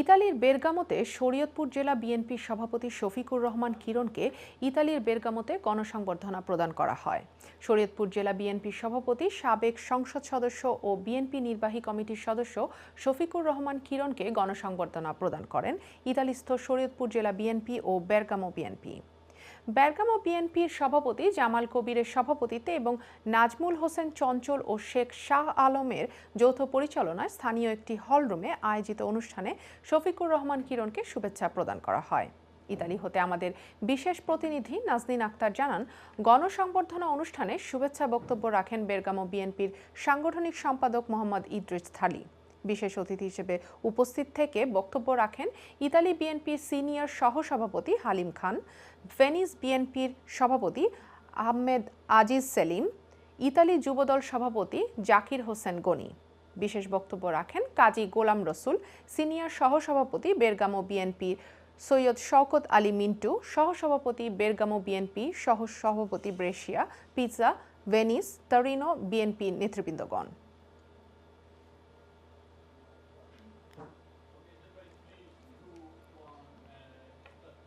ইতালির বেরগামোতে শরীয়তপুর জেলা বিএনপির সভাপতি শফিকুর রহমান কিরণকে ইতালির বেরগামোতে গণসংবর্ধনা প্রদান করা হয়। শরীয়তপুর জেলা বিএনপির সভাপতি, সাবেক সংসদ সদস্য ও বিএনপি নির্বাহী কমিটির সদস্য শফিকুর রহমান কিরণকে গণসংবর্ধনা প্রদান করেন। ইতালিস্থ শরীয়তপুর জেলা বিএনপি ও বেরগামো বিএনপি। বেরগামো বিএনপির সভাপতি জামাল কবিরের সভাপতিত্বে এবং নাজমুল হোসেন চঞ্চল ও শেখ শাহ আলমের যৌথ পরিচালনায় স্থানীয় একটি হলরুমে আয়োজিত অনুষ্ঠানে শফিকুর রহমান কিরণকে শুভেচ্ছা প্রদান করা হয়। ইতালি হতে আমাদের বিশেষ প্রতিনিধি নাজনীন আক্তার জানান, গণসংবর্ধনা অনুষ্ঠানে শুভেচ্ছা বক্তব্য রাখেন বেরগামো বিএনপির সাংগঠনিক সম্পাদক মোহাম্মদ ইদ্রিস থালি। বিশেষ অতিথি হিসেবে উপস্থিত থেকে বক্তব্য রাখেন ইতালি বিএনপির সিনিয়র সহসভাপতি হালিম খান, ভেনিস বিএনপির সভাপতি আহমেদ আজিজ সেলিম, ইতালি যুবদল সভাপতি জাকির হোসেন গনি। বিশেষ বক্তব্য রাখেন কাজী গোলাম রসুল, সিনিয়র সহসভাপতি বেরগামো বিএনপির সৈয়দ শওকত আলী মিন্টু, সহসভাপতি বেরগামো বিএনপি সহ সভাপতি Brescia, Pisa, Venice Torino BNP নেতৃবৃন্দগণ।